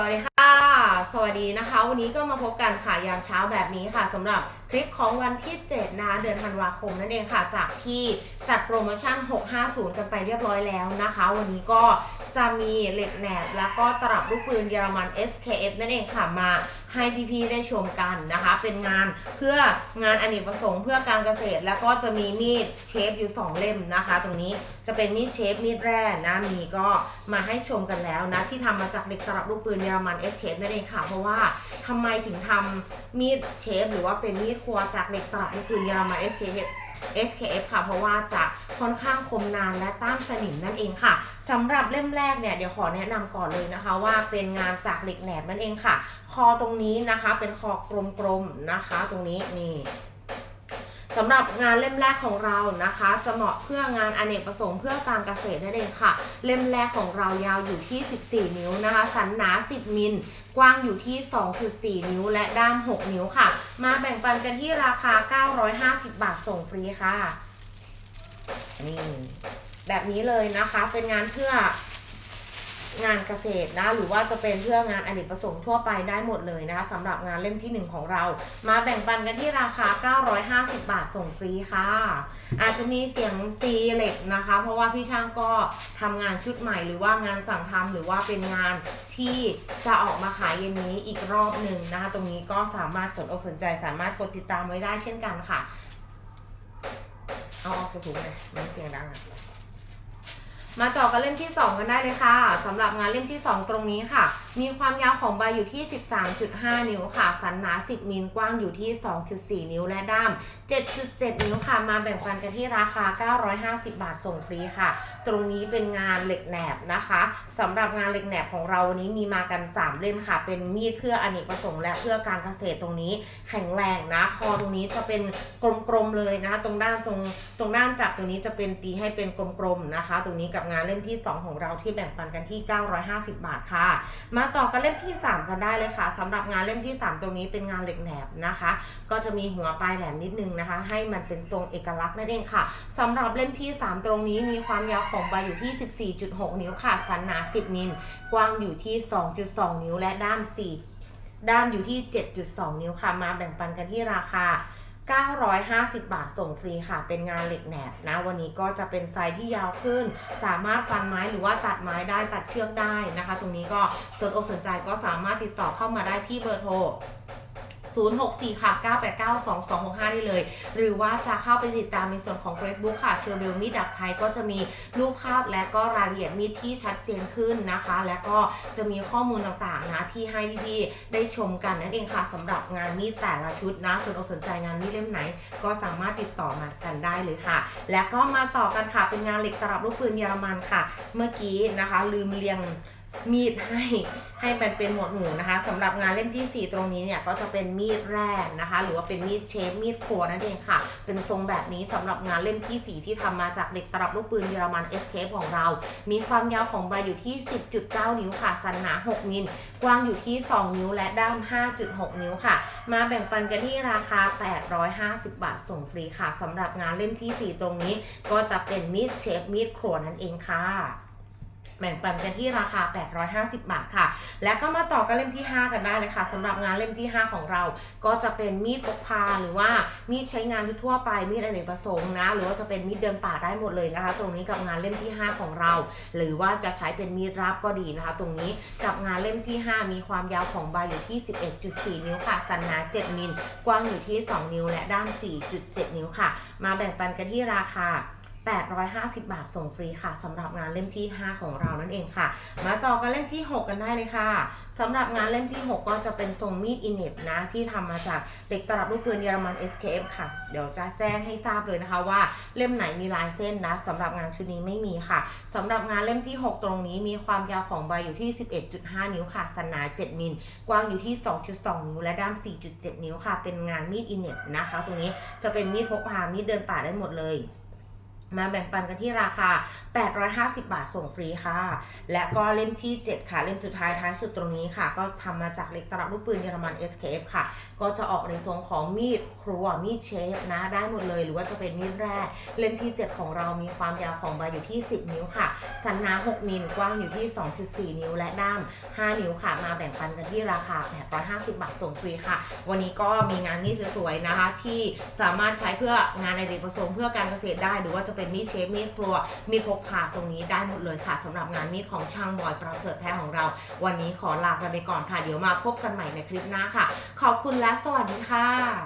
วัสดีค่ะ สวัสดีนะคะ วันนี้ก็มาพบกันค่ะยามเช้าแบบนี้ค่ะสำหรับคลิปของวันที่ 7 นะเดือนธันวาคมนั่นเองค่ะ จากที่จัดโปรโมชั่น 650 กันไปเรียบร้อยแล้วนะคะ วันนี้ก็ จะมีเหล็กแหนบแล้วก็ตลับลูกปืนเยอรมัน SKF นั่นเองค่ะมาให้พี่ๆได้ชมกันนะคะ เป็นงานเพื่องานอเนกประสงค์เพื่อการเกษตร แล้วก็จะมีมีดเชฟอยู่ 2 เล่มนะคะ ตรงนี้จะเป็นมีดเชฟมีดแร่นะมีก็มาให้ชมกันแล้วนะ ที่ทำมาจากเหล็กตลับลูกปืนเยอรมัน SKF นั่นเองค่ะ เพราะว่าทำไมถึงทำมีดเชฟหรือว่าเป็นมีดครัวจากเหล็กตลับลูกปืนเยอรมัน SKF SKF ค่ะ เพราะว่าจะ ค่อนข้างคมนานและต้านสนิมนั่นเองค่ะสำหรับเล่มแรกเนี่ยเดี๋ยวขอแนะนำก่อนเลยนะคะ ว่าเป็นงานจากเหล็กแหนบนั่นเองค่ะ คอตรงนี้นะคะเป็นคอกลมๆนะคะ ตรงนี้นี่สำหรับงานเล่มแรกของเรานะคะ จะเหมาะเพื่องานอเนกประสงค์เพื่อการเกษตรนั่นเองค่ะ เล่มแรกของเรายาวอยู่ที่ 14 นิ้วนะคะ สันหนา 10 มิล กว้างอยู่ที่ 2.4 นิ้ว และด้าม 6 นิ้วค่ะ มาแบ่งปันกันที่ราคา 950 บาทส่งฟรีค่ะ นี่แบบนี้เลยนะคะเป็นงานเพื่องานเกษตรนะ หรือว่าจะเป็นเพื่องานอเนกประสงค์ทั่วไปได้หมดเลยนะคะสำหรับงานเล่มที่ 1 ของเรา มาแบ่งปันกันที่ราคา 950 บาทส่งฟรีค่ะ อาจจะมีเสียงตีเหล็กนะคะ เพราะว่าพี่ช่างก็ทำงานชุดใหม่ หรือว่างานสั่งทำหรือว่าเป็นงานที่จะออกมาขายเย็นนี้อีกรอบหนึ่งนะคะ ตรงนี้ก็สามารถสนอกสนใจสามารถกดติดตามไว้ได้เช่นกันค่ะ เอาออกจากถุงเลยมันเสียงดังอะ มาต่อกันเล่มที่ 2 กันได้เลยค่ะสำหรับงานเล่มที่ 2 ตรงนี้ค่ะ มีความยาวของใบอยู่ที่ 13.5 นิ้วค่ะ สันหนา 10 มิลกว้างอยู่ที่ 2.4 นิ้วและด้าม 7.7 นิ้วค่ะ มาแบ่งปันกันที่ราคา 950 บาทส่งฟรีค่ะ ตรงนี้เป็นงานเหล็กแหนบนะคะสำหรับงานเหล็กแหนบของเราวันนี้มีมากัน 3 เล่มค่ะ เป็นมีดเพื่ออเนกประสงค์และเพื่อการเกษตรตรงนี้ แข็งแรงนะ คอตรงนี้จะเป็นกลมๆเลยนะคะ ตรงด้านตรงตรงด้านจับตรงนี้จะเป็นตีให้เป็นกลมๆนะคะ ตรงนี้กับงานเล่มที่ 2 ของเราที่แบ่งปันกันที่ 950 บาทค่ะ มาต่อกันเล่มที่ 3 กันได้เลยค่ะสำหรับงานเล่มที่ 3 ตรงนี้เป็นงานเหล็กแหนบนะคะ ก็จะมีหัวปลายแหลมนิดนึงนะคะ ให้มันเป็นทรงเอกลักษณ์นั่นเองค่ะสำหรับเล่มที่ 3 ตรงนี้มีความยาวของใบอยู่ที่ 14.6 นิ้วค่ะสันหนา 10มิลกว้างอยู่ที่ 2.2 นิ้วและด้าม4ด้ามอยู่ที่ 7.2 นิ้วค่ะ มาแบ่งปันกันที่ราคา 950 บาทส่งฟรีค่ะ เป็นงานเหล็กแหนบนะ วันนี้ก็จะเป็นไซส์ที่ยาวขึ้น สามารถฟันไม้หรือว่าตัดไม้ได้ตัดเชือกได้นะคะ ตรงนี้ก็สนอกสนใจก็สามารถติดต่อเข้ามาได้ที่เบอร์โทร 064 ค่ะ 989 2265 ได้เลย หรือว่าจะเข้าไปติดตามในส่วนของ Facebook ค่ะเชอร์เบลมีดดักไทยก็จะมีรูปภาพและก็รายละเอียดมีดที่ชัดเจนขึ้นนะคะ และก็จะมีข้อมูลต่างๆนะที่ให้พี่ๆได้ชมกันนั่นเองค่ะสำหรับงานมีดแต่ละชุดนะส่วนอกสนใจงานมีดเล่มไหน ก็สามารถติดต่อมากันได้เลยค่ะ และก็มาต่อกันค่ะเป็นงานเหล็กตลับลูกปืนเยอรมันค่ะ เมื่อกี้นะคะ ลืมเรียง มีดให้ให้มันเป็นหมวดหมู่นะคะสำหรับงานเล่มที่ 4 ตรงนี้เนี่ยก็จะเป็นมีดแร่นะคะ หรือว่าเป็นมีดเชฟมีดครัวนั่นเองค่ะ เป็นทรงแบบนี้สำหรับงานเล่มที่ 4 ที่ทำมาจากเหล็กตลับลูกปืนเยอรมัน SKF ของเรา มีความยาวของใบอยู่ที่ 10.9 นิ้วค่ะสันหนา 6 มิลกว้างอยู่ที่ 2 นิ้วและด้าม 5.6 นิ้วค่ะ มาแบ่งปันกันที่ราคา 850 บาทส่งฟรีค่ะสำหรับงานเล่มที่ 4 ตรงนี้ ก็จะเป็นมีดเชฟมีดครัวนั่นเองค่ะ แบ่งปันกันที่ราคา 850 บาทค่ะ และก็มาต่อกันเล่มที่ 5 กันได้เลยค่ะสำหรับงานเล่มที่ 5 ของเรา ก็จะเป็นมีดพกพาหรือว่ามีดใช้งานทั่วไปมีดอเนกประสงค์นะ หรือว่าจะเป็นมีดเดินป่าได้หมดเลยนะคะ ตรงนี้กับงานเล่มที่ 5 ของเรา หรือว่าจะใช้เป็นมีดราบก็ดีนะคะ ตรงนี้กับงานเล่มที่ 5 มีความยาวของใบอยู่ที่ 11.4 นิ้วค่ะ สันหนา 7 มิล กว้างอยู่ที่ 2 นิ้วและด้าม 4.7 นิ้วค่ะ มาแบ่งปันกันที่ราคา 850 บาทส่งฟรีค่ะสำหรับงานเล่มที่ 5 ของเรานั่นเองค่ะ มาต่อกันเล่มที่ 6 กันได้เลยค่ะสำหรับงานเล่มที่ 6 ก็จะเป็นทรงมีดอินเนตนะที่ทำมาจากเหล็กตลับลูกปืนเยอรมัน SKF ค่ะ เดี๋ยวจะแจ้งให้ทราบเลยนะคะว่าเล่มไหนมีลายเส้นนะสำหรับงานชุดนี้ไม่มีค่ะสำหรับงานเล่มที่ 6 ตรงนี้มีความยาวของใบอยู่ที่ 11.5 นิ้วค่ะสันหนา7มิลกว้างอยู่ที่ 2.2 นิ้วและด้าม 4.7 นิ้วค่ะ เป็นงานมีดอินเนตนะคะ ตรงนี้จะเป็นมีดพกพามีดเดินป่าได้หมดเลย มาแบ่งปันกันที่ราคา 850 บาทส่งฟรีค่ะ และก็เล่มที่ 7 ค่ะ เล่มสุดท้ายท้ายสุดตรงนี้ค่ะ ก็ทำมาจากเหล็กตลับลูกปืนเยอรมัน SKF ค่ะ ก็จะออกในทรงของมีดครัวมีดเชฟนะ ได้หมดเลยหรือว่าจะเป็นมีดแร่เล่มที่ 7 ของเรามีความยาวของใบอยู่ที่ 10 นิ้วค่ะ สันหนา 6มิลกว้างอยู่ที่ 2.4 นิ้ว และด้าม 5 นิ้วค่ะ มาแบ่งปันกันที่ราคา 850 บาทส่งฟรีค่ะ วันนี้ก็มีงานมีดสวยๆนะคะ ที่สามารถใช้เพื่องานในเด็กประสงค์เพื่อการเกษตรได้หรือว่าจะเป็นมีดเชฟมีดครัว มีดพกพาตรงนี้ได้หมดเลยค่ะสำหรับงานมีดของช่างบอยประเสริฐแพ้ของเรา วันนี้ขอลากันไปก่อนค่ะ เดี๋ยวมาพบกันใหม่ในคลิปหน้าค่ะ ขอบคุณและสวัสดีค่ะ